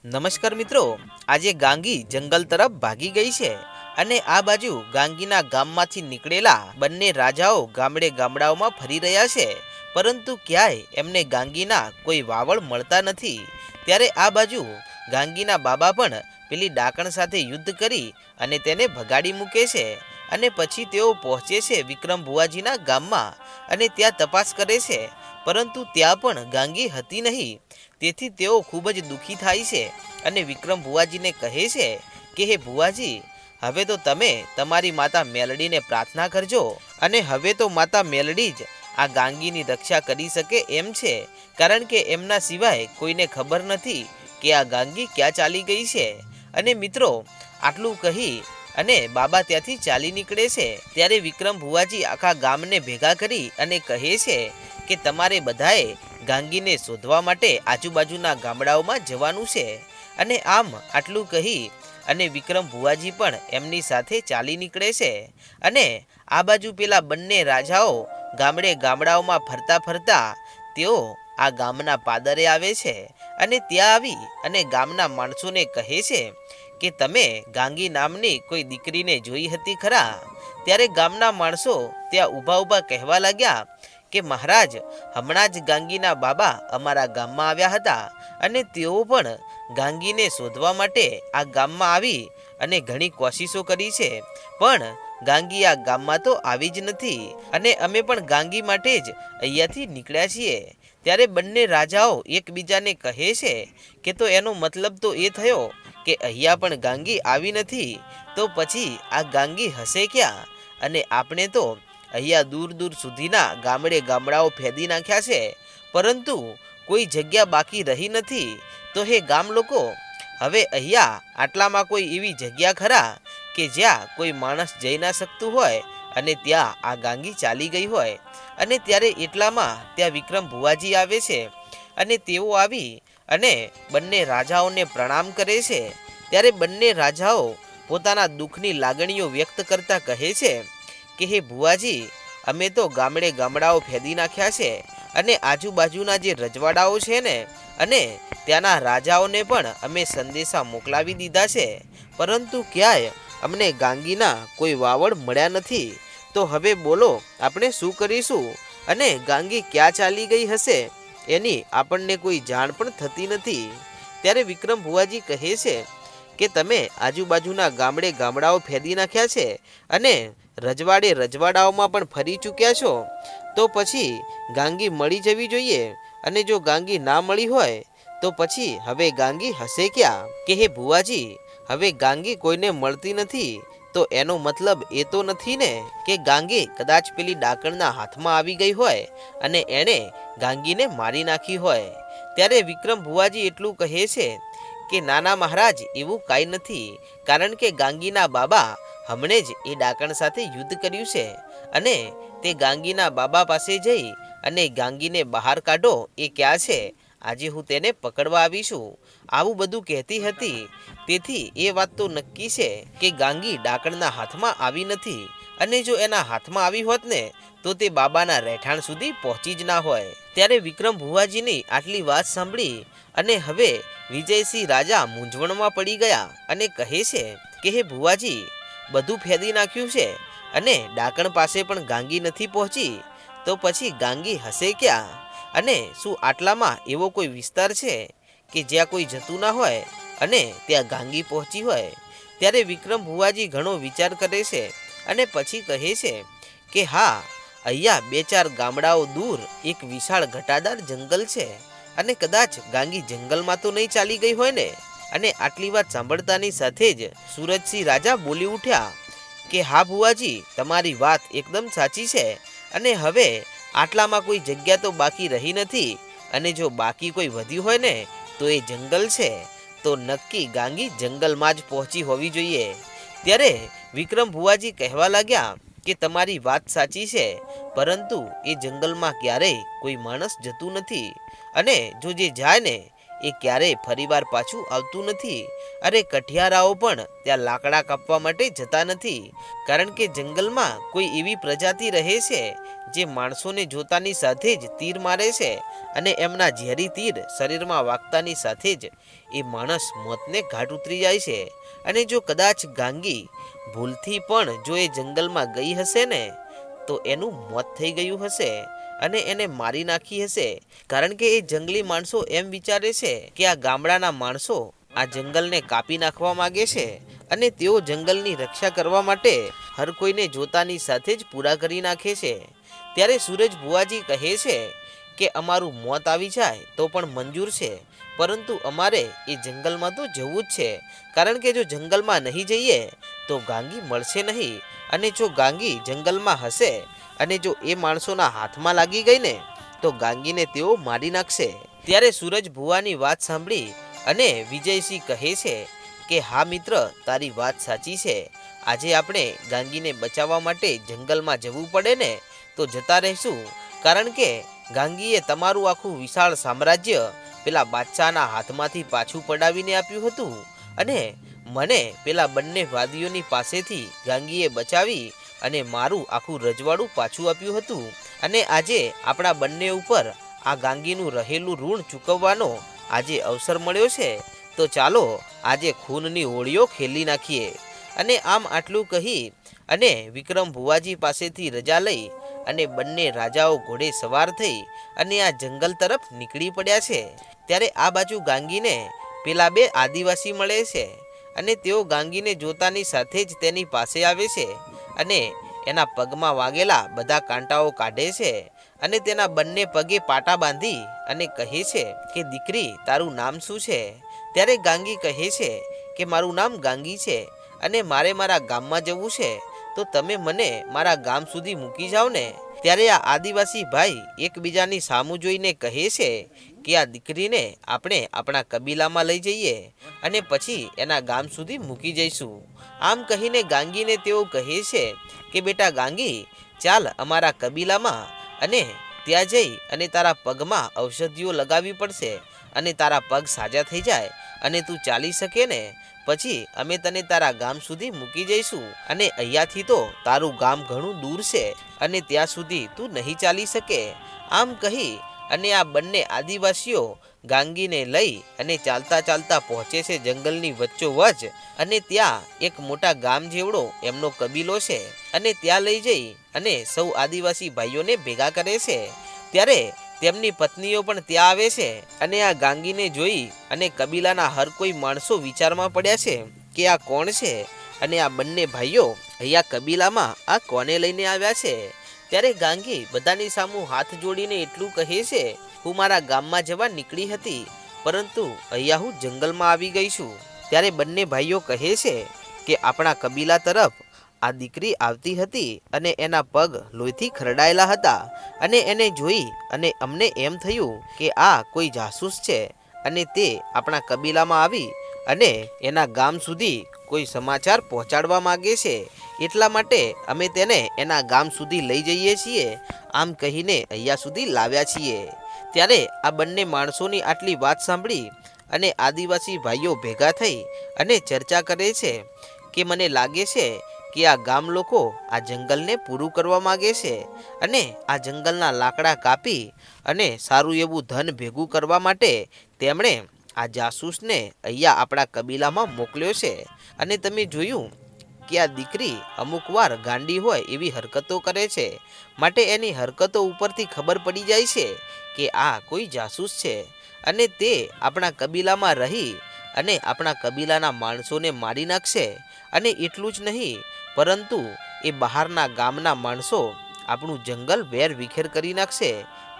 નમસ્કાર મિત્રો, આજે ગાંગી જંગલ તરફ ભાગી ગઈ છે અને આ બાજુ ગાંગીના ગામમાંથી નીકળેલા બંને રાજાઓ ગામડે ગામડાઓમાં ફરી રહ્યા છે. પરંતુ ક્યાંય એમને ગાંગીના કોઈ વાવળ મળતા નથી. ત્યારે આ બાજુ ગાંગીના બાબા પણ પેલી ડાકણ સાથે યુદ્ધ કરી અને તેને ભગાડી મૂકે છે અને પછી તેઓ પહોંચે છે વિક્રમ ભુવાજીના ગામમાં અને ત્યાં તપાસ કરે છે. પરંતુ ત્યાં પણ ગાંગી હતી નહીં. તેથી તેઓ ખૂબ જ દુઃખી થાય છે અને વિક્રમ ભુવાજીને કહે છે કે, હે ભુવાજી, હવે તો તમે તમારી માતા મેલડીને પ્રાર્થના કરજો અને હવે તો માતા મેલડી જ આ ગાંગીની રક્ષા કરી શકે એમ છે. કારણ કે એમના સિવાય કોઈને ખબર નથી કે આ ગાંગી ક્યાં ચાલી ગઈ છે. અને મિત્રો, આટલું કહી અને બાબા ત્યાંથી ચાલી નીકળે છે, ત્યારે વિક્રમ ભુવાજી આખા ગામને ભેગા કરી અને કહે છે કે તમારે બધાએ ગાંગીને શોધવા માટે આજુબાજુના ગામડાઓમાં જવાનું છે. અને આમ આટલું કહી અને વિક્રમ ભુવાજી પણ એમની સાથે ચાલી નીકળે છે. અને આ બાજુ પેલા બંને રાજાઓ ગામડે ગામડાઓમાં ફરતા ફરતા તેઓ આ ગામના પાદરે આવે છે અને ત્યાં આવી અને ગામના માણસોને કહે છે કે તમે ગાંગી નામની કોઈ દીકરીને જોઈ હતી ખરા? ત્યારે ગામના માણસો ત્યાં ઊભા ઊભા કહેવા લાગ્યા કે મહારાજ, હમણાં જ ગાંગીના બાબા અમારા ગામમાં આવ્યા હતા અને તેઓ પણ ગાંગીને શોધવા માટે આ ગામમાં આવી અને ઘણી કોશિશો કરી છે. પણ ગાંગી આ ગામમાં તો આવી જ નથી અને અમે પણ ગાંગી માટે જ અહીંયાથી નીકળ્યા છીએ. ત્યારે બંને રાજાઓ એકબીજાને કહે છે કે તો એનો મતલબ તો એ થયો કે અહીંયા પણ ગાંગી આવી નથી, તો પછી આ ગાંગી હશે ક્યાં? અને આપણે તો અહીંયા દૂર દૂર સુધીના ગામડે ગામડાઓ ફેદી નાખ્યા છે. પરંતુ કોઈ જગ્યા બાકી રહી નથી. તો હે ગામ લોકો, હવે અહીંયા આટલામાં કોઈ એવી જગ્યા ખરા કે જ્યાં કોઈ માણસ જઈ ના શકતું હોય અને ત્યાં આ ગાંગી ચાલી ગઈ હોય? અને ત્યારે એટલામાં ત્યાં વિક્રમ ભુવાજી આવે છે અને તેઓ આવી અને બંને રાજાઓને પ્રણામ કરે છે. ત્યારે બંને રાજાઓ પોતાના દુઃખની લાગણીઓ વ્યક્ત કરતા કહે છે કે હે ભુવાજી, અમે તો ગામડે ગામડાઓ ફેદી નાખ્યા છે અને આજુબાજુના જે રજવાડાઓ છે ને, અને ત્યાંના રાજાઓને પણ અમે સંદેશા મોકલાવી દીધા છે. પરંતુ ક્યાંય અમને ગાંગીના કોઈ વાવડ મળ્યા નથી. તો હવે બોલો, આપણે શું કરીશું? અને ગાંગી ક્યાં ચાલી ગઈ હશે? એની આપણને કોઈ જાણ પણ થતી નથી. ત્યારે વિક્રમ ભુવાજી કહે છે કે, તમે આજુબાજુના ગામડે ગામડાઓ ફેદી નાખ્યા છે અને રજવાડે રજવાડાઓમાં પણ ફરી ચૂક્યા છો? તો પછી ગાંગી મળી જવી જોઈએ અને જો ગાંગી ના મળી હોય, તો પછી હવે ગાંગી હશે ક્યાં? કે હે ભુવાજી, હવે ગાંગી કોઈને મળતી નથી, તો એનો મતલબ એ તો નથી ને કે ગાંગી કદાચ પેલી ડાકણના હાથમાં આવી ગઈ હોય અને એણે ગાંગીને મારી નાખી હોય. ત્યારે વિક્રમ ભુવાજી એટલું કહે છે કે, નાના મહારાજ, એવું કાંઈ નથી. કારણ કે ગાંગીના બાબા હમણે જ એ ડાકણ સાથે યુદ્ધ કર્યું છે અને તે ગાંગીના બાબા પાસે જઈ અને ગાંગીને બહાર કાઢો, એ ક્યાં છે? આજે હું તેને પકડવા આવીશું આવું બધું કહેતી હતી. તેથી એ વાત તો નક્કી છે કે ગાંગી ડાકણના હાથમાં આવી નથી અને જો એના હાથમાં આવી હોત ને, તો તે બાબાના રહેઠાણ સુધી પહોંચી જ ના હોય. ત્યારે વિક્રમ ભુવાજીની આટલી વાત સાંભળી અને હવે વિજયસિંહ રાજા મૂંઝવણમાં પડી ગયા અને કહે છે કે, હે ભુવાજી બધું ફેદી નાખ્યું છે અને ડાકણ પાસે પણ ગાંગી નથી પહોંચી, તો પછી ગાંગી હશે ક્યાં? અને શું આટલામાં એવો કોઈ વિસ્તાર છે કે જ્યાં કોઈ જતું ના હોય અને ત્યાં ગાંગી પહોંચી હોય? ત્યારે વિક્રમ ભુવાજી ઘણો વિચાર કરે છે અને પછી કહે છે કે હા, અહીંયા બે ચાર ગામડાઓ દૂર એક વિશાળ ઘટાદાર જંગલ છે અને કદાચ ગાંગી જંગલમાં તો નહીં ચાલી ગઈ હોય ને? અને આટલી વાત સાંભળતાની સાથે જ સુરજસિંહ રાજા બોલી ઉઠ્યા કે, હા ભુવાજી, તમારી વાત એકદમ સાચી છે અને હવે આટલામાં કોઈ જગ્યા તો બાકી રહી નથી અને જો બાકી કોઈ વધ્યું હોય ને, તો એ જંગલ છે, તો નક્કી ગાંગી જંગલમાં જ પહોંચી હોવી જોઈએ. ત્યારે વિક્રમ ભુવાજી કહેવા લાગ્યા કે, તમારી વાત સાચી છે, પરંતુ એ જંગલમાં ક્યારેય કોઈ માણસ જતું નથી અને જો જે જાય ને એ ક્યારેય ફરીવાર પાછું આવતું નથી. અરે, કઠિયારાઓ પણ ત્યાં લાકડા કાપવા માટે જતા નથી. કારણ કે જંગલમાં કોઈ એવી પ્રજાતિ રહે છે જે માણસોને જોતાની સાથે જ તીર મારે છે અને એમના ઝેરી તીર શરીરમાં વાગતાની સાથે જ એ માણસ મોતને ઘાટ ઉતરી જાય છે. અને જો કદાચ ગાંગી ભૂલથી પણ જો એ જંગલમાં ગઈ હશે ને, તો એનું મોત થઈ ગયું હશે. અને એને મારી નાખી હશે. કારણ કે એ જંગલી માણસો એમ વિચારે છે કે આ ગામડાના માણસો આ જંગલને કાપી નાખવા માગે છે અને તેઓ જંગલની રક્ષા કરવા માટે હર કોઈને જોતાની સાથે જ પૂરા કરી નાખે છે. ત્યારે સૂરજ ભુવાજી કહે છે કે અમારું મોત આવી જાય તો પણ મંજૂર છે. પરંતુ અમારે એ જંગલમાં તો જવું જ છે. કારણ કે જો જંગલમાં નહીં જઈએ તો ગાંગી મળશે નહીં. અને જો ગાંગી જંગલમાં હશે અને જો એ માણસોના હાથમાં લાગી ગઈ ને, તો ગાંગીને તેઓ મારી નાખશે. ત્યારે સૂરજ ભુવાની વાત સાંભળી અને વિજયસિંહ કહે છે કે, હા મિત્ર, તારી વાત સાચી છે. આજે આપણે ગાંગીને બચાવવા માટે જંગલમાં જવું પડે ને, તો જતા રહીશું. કારણ કે ગાંગીએ તમારું આખું વિશાળ સામ્રાજ્ય પેલા બાદશાહના હાથમાંથી પાછું પડાવીને આપ્યું હતું. અને મને પેલા બંને વાદીઓની પાસેથી ગાંગીએ બચાવી અને મારું આખું રજવાડું પાછું આપ્યું હતું. અને આજે આપણા બંને ઉપર આ ગાંગીનું રહેલું ઋણ ચૂકવવાનો આજે અવસર મળ્યો છે. તો ચાલો આજે ખૂનની હોળીઓ ખેલી નાખીએ. અને આમ આટલું કહી અને વિક્રમ ભુવાજી પાસેથી રજા લઈ અને બંને રાજાઓ ઘોડે સવાર થઈ અને આ જંગલ તરફ નીકળી પડ્યા છે. ત્યારે આ બાજુ ગાંગીને પેલા બે આદિવાસી મળે છે અને તેઓ ગાંગીને જોતાની સાથે જ તેની પાસે આવે છે. અને એના પગમાં વાગેલા બધા કાંટાઓ કાઢે છે અને તેના બંને પગે પાટા બાંધી અને કહે છે કે, દીકરી, તારું નામ શું છે? ત્યારે ગાંગી કહે છે કે, મારું નામ ગાંગી છે અને મારે મારા ગામમાં જવું છે. તો તમે મને મારા ગામ સુધી મૂકી જાઓ ને. ત્યારે આ આદિવાસી ભાઈ એકબીજાની સામું જોઈને કહે છે કે આ દીકરીને આપણે આપણા કબીલામાં લઈ જઈએ અને પછી એના ગામ સુધી મૂકી જઈશું. આમ કહીને ગાંગીને તેઓ કહે છે કે, બેટા ગાંગી, ચાલ અમારા કબીલામાં અને ત્યાં જઈ અને તારા પગમાં ઔષધિઓ લગાવવી પડશે અને તારા પગ સાજા થઈ જાય અને તું ચાલી શકે ને, પછી અમે તને તારા ગામ સુધી મૂકી જઈશું અને અહીંયાથી તો તારું ગામ ઘણું દૂર છે અને ત્યાં સુધી તું નહીં ચાલી શકે. આમ કહી અને આ બંને આદિવાસીઓ ગાંગીને લઈ અને ચાલતા ચાલતા પહોંચે છે જંગલની વચ્ચોવચ અને ત્યાં એક મોટા ગામ જેવડો એમનો કબીલો છે. અને ત્યાં લઈ જઈ અને સૌ આદિવાસી ભાઈઓને ભેગા કરે છે. ત્યારે તેમની પત્નીઓ પણ ત્યાં આવે છે અને આ ગાંગીને જોઈ અને કબીલાના હર કોઈ માણસો વિચારમાં પડ્યા છે કે આ કોણ છે? અને આ બંને ભાઈઓ અહીંયા કબીલામાં આ કોને લઈને આવ્યા છે? ત્યારે ગાંગી બધાની સામું હાથ જોડીને એટલું કહે છે, હું મારા ગામમાં જવા નીકળી હતી, પરંતુ અહીંયા હું જંગલમાં આવી ગઈ છું. ત્યારે બંને ભાઈઓ કહે છે કે, આપણા કબીલા તરફ આ દીકરી આવતી હતી અને એના પગ લોહીથી ખરડાયેલા હતા અને એને જોઈ અને અમને એમ થયું કે આ કોઈ જાસૂસ છે અને તે આપણા કબીલામાં આવી અને એના ગામ સુધી કોઈ સમાચાર પહોંચાડવા માગે છે, એટલા માટે અમે તેને એના ગામ સુધી લઈ જઈએ છીએ, આમ કહીને અહીંયા સુધી લાવ્યા છીએ. ત્યારે આ બંને માણસોની આટલી વાત સાંભળી અને આદિવાસી ભાઈઓ ભેગા થઈ અને ચર્ચા કરે છે કે મને લાગે છે કે આ ગામ લોકો આ જંગલને પૂરું કરવા માગે છે અને આ જંગલના લાકડા કાપી અને સારું એવું ધન ભેગું કરવા માટે તેમણે આ જાસૂસને અહીંયા આપણા કબીલામાં મોકલ્યો છે. અને તમે જોયું કે આ દીકરી અમુક વાર ગાંડી હોય એવી હરકતો કરે છે. માટે એની હરકતો ઉપરથી ખબર પડી જાય છે કે આ કોઈ જાસૂસ છે. અને તે આપણા કબીલામાં રહી અને આપણા કબીલાના માણસોને મારી નાખશે. અને એટલું જ નહીં, પરંતુ એ બહારના ગામના માણસો આપણું જંગલ વેર વિખેર કરી નાખશે.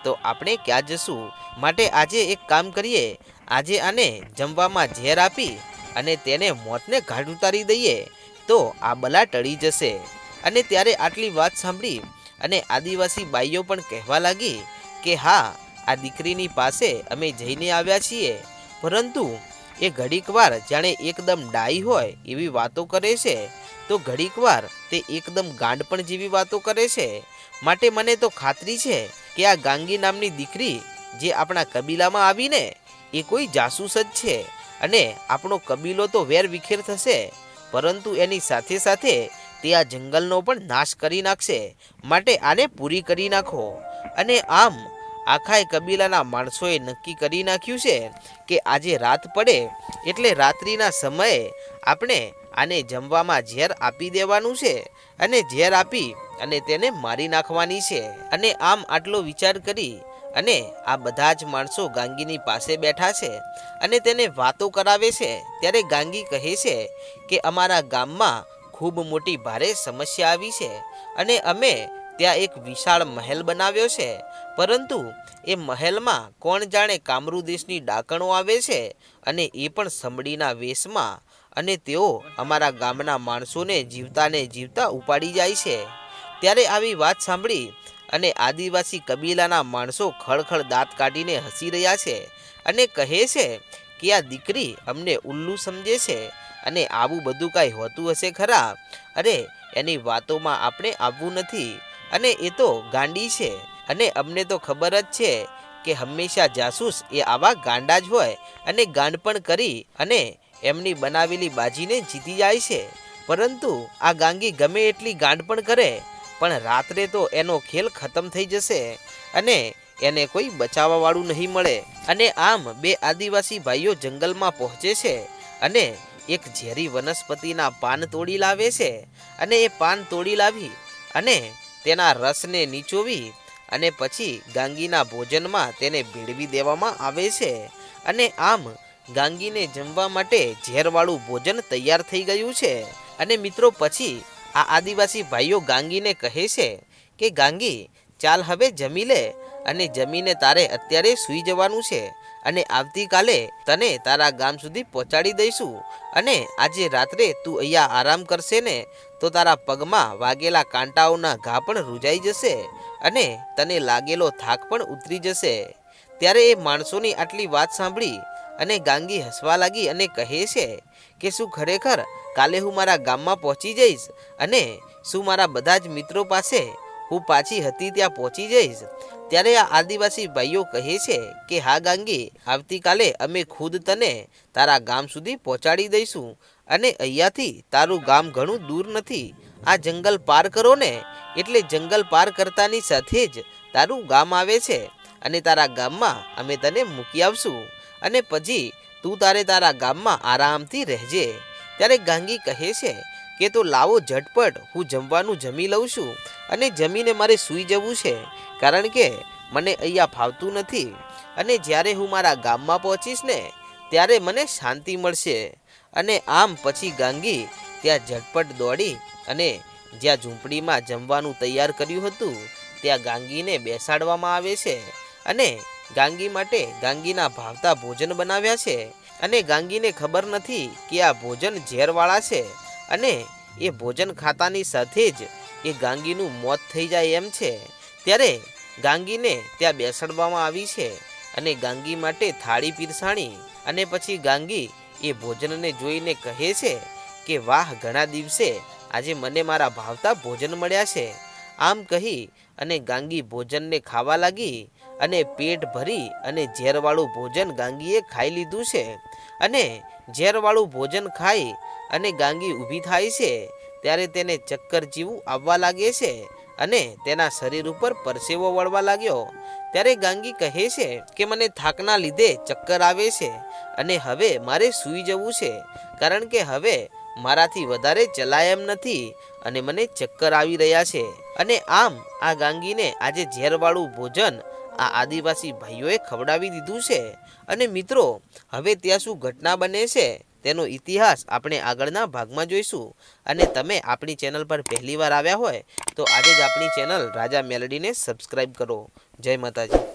તો આપણે ક્યાં જશું? માટે આજે એક કામ કરીએ. આજે આને જમવામાં ઝેર આપી અને તેને મોતને ઘાટ ઉતારી દઈએ, તો આ બલા ટળી જશે. અને ત્યારે આટલી વાત સાંભળી અને આદિવાસી બાઈઓ પણ કહેવા લાગી કે, હા, આ દીકરીની પાસે અમે જઈને આવ્યા છીએ. પરંતુ એ ઘડીકવાર જાણે એકદમ ડાઈ હોય એવી વાતો કરે છે, તો ઘડીકવાર તે એકદમ ગાંડ પણ જેવી વાતો કરે છે. માટે મને તો ખાતરી છે કે આ ગાંગી નામની દીકરી જે આપણા કબીલામાં આવીને એ કોઈ જાસૂસ જ છે. અને આપણો કબીલો તો વેર વિખેર થશે. પરંતુ એની સાથે સાથે તે આ જંગલનો પણ નાશ કરી નાખશે. માટે આને પૂરી કરી નાખો. અને આમ આખાય કબીલાના માણસોએ નક્કી કરી નાખ્યું છે કે આજે રાત પડે એટલે રાત્રિના સમયે આપણે આને જમવામાં ઝેર આપી દેવાનું છે. અને ઝેર આપી અને તેને મારી નાખવાની છે. અને આમ આટલો વિચાર કરી અને આ બધા જ માણસો ગાંગીની પાસે બેઠા છે અને તેને વાતો કરાવે છે. ત્યારે ગાંગી કહે છે કે અમારા ગામમાં ખૂબ મોટી ભારે સમસ્યા આવી છે અને અમે ત્યાં એક વિશાળ મહેલ બનાવ્યો છે. પરંતુ એ મહેલમાં કોણ જાણે કામરૂ દેશની ડાકણો આવે છે અને એ પણ સમડીના વેશમાં અને તેઓ અમારા ગામના માણસોને જીવતાને જીવતા ઉપાડી જાય છે. ત્યારે આવી વાત સાંભળી અને આદિવાસી કબીલાના માણસો ખળખળ દાંત કાઢીને હસી રહ્યા છે અને કહે છે કે આ દીકરી અમને ઉલ્લુ સમજે છે અને આવું બધું કાંઈ હોતું હશે ખરા? અરે, એની વાતોમાં આપણે આવવું નથી. અને એ તો ગાંડી છે. અને અમને તો ખબર જ છે કે હંમેશા જાસૂસ એ આવા ગાંડા જ હોય અને ગાંડપણ કરી અને એમની બનાવેલી બાજીને જીતી જાય છે. પરંતુ આ ગાંગી ગમે એટલી ગાંડપણ કરે. પણ રાત્રે તો એનો ખેલ ખતમ થઈ જશે અને એને કોઈ બચાવવાવાળું નહીં મળે. અને આમ બે આદિવાસી ભાઈઓ જંગલમાં પહોંચે છે અને એક ઝેરી વનસ્પતિના પાન તોડી લાવે છે અને એ પાન તોડી લાવી અને તેના રસને નીચોવી અને પછી ગાંગીના ભોજનમાં તેને ભેળવી દેવામાં આવે છે. અને આમ ગાંગીને જમવા માટે ઝેરવાળું ભોજન તૈયાર થઈ ગયું છે. અને મિત્રો, પછી આ આદિવાસી ભાઈઓ ગાંગીને કહે છે કે, ગાંગી, ચાલ હવે જમી લે અને જમીને તારે અત્યારે સૂઈ જવાનું છે અને આવતીકાલે તને તારા ગામ સુધી પહોંચાડી દઈશું અને આજે રાત્રે તું અહીંયા આરામ કરશે ને તો તારા પગમાં વાગેલા કાંટાઓના ઘા પણ રૂજાઈ જશે અને તને લાગેલો થાક પણ ઉતરી જશે. ત્યારે એ માણસોની આટલી વાત સાંભળી અને ગાંગી હસવા લાગી અને કહે છે કે, શું ખરેખર કાલે હું મારા ગામમાં પહોંચી જઈશ? અને શું મારા બધા જ મિત્રો પાસે હું પાછી હતી ત્યાં પહોંચી જઈશ? ત્યારે આ આદિવાસી ભાઈઓ કહે છે કે, હા ગાંગી, આવતીકાલે અમે ખુદ તને તારા ગામ સુધી પહોંચાડી દઈશું અને અહીંયાથી તારું ગામ ઘણું દૂર નથી. આ જંગલ પાર કરો ને, એટલે જંગલ પાર કરતાની સાથે જ તારું ગામ આવે છે અને તારા ગામમાં અમે તને મૂકી આવશું. અને પછી તું તારે તારા ગામમાં આરામથી રહેજે. ત્યારે ગાંગી કહે છે કે, તો લાવો ઝટપટ, હું જમવાનું જમી લઉં છું અને જમીને મારે સૂઈ જવું છે. કારણ કે મને અહીંયા ફાવતું નથી. અને જ્યારે હું મારા ગામમાં પહોંચીશ ને, ત્યારે મને શાંતિ મળશે. અને આમ પછી ગાંગી ત્યાં ઝટપટ દોડી અને જ્યાં ઝૂંપડીમાં જમવાનું તૈયાર કર્યું હતું, ત્યાં ગાંગીને બેસાડવામાં આવે છે. અને ગાંગી માટે ગાંગીના ભાવતા ભોજન બનાવ્યા છે અને ગાંગીને ખબર નથી કે આ ભોજન ઝેરવાળા છે અને એ ભોજન ખાતાની સાથે જ એ ગાંગીનું મોત થઈ જાય એમ છે. ત્યારે ગાંગીને ત્યાં બેસાડવામાં આવી છે અને ગાંગી માટે થાળી પીરસાણી અને પછી ગાંગી એ ભોજનને જોઈને કહે છે કે, વાહ, ઘણા દિવસે આજે મને મારા ભાવતા ભોજન મળ્યા છે. આમ કહી અને ગાંગી ભોજનને ખાવા લાગી અને પેટ ભરી અને ઝેરવાળું ભોજન ગાંગીએ ખાઈ લીધું છે. અને ઝેરવાળું ભોજન ખાઈ અને ગાંગી ઊભી થાય છે, ત્યારે તેને ચક્કર જેવું આવવા લાગે છે અને તેના શરીર ઉપર પરસેવો વળવા લાગ્યો. ત્યારે ગાંગી કહે છે કે, મને થાકના લીધે ચક્કર આવે છે અને હવે મારે સૂઈ જવું છે, કારણ કે હવે મારાથી વધારે ચલાય એમ નથી અને મને ચક્કર આવી રહ્યા છે. અને આમ આ ગાંગીને આજે ઝેરવાળું ભોજન આ આદિવાસી ભાઈઓએ ખવડાવી દીધું છે. અને મિત્રો, હવે ત્યાં શું ઘટના બને છે, તેનો ઇતિહાસ આપણે આગળના ભાગમાં જોઈશું. અને તમે આપણી ચેનલ પર પહેલીવાર આવ્યા હોય, તો આજે જ આપણી ચેનલ રાજા મેલડીને સબસ્ક્રાઈબ કરો. જય માતાજી.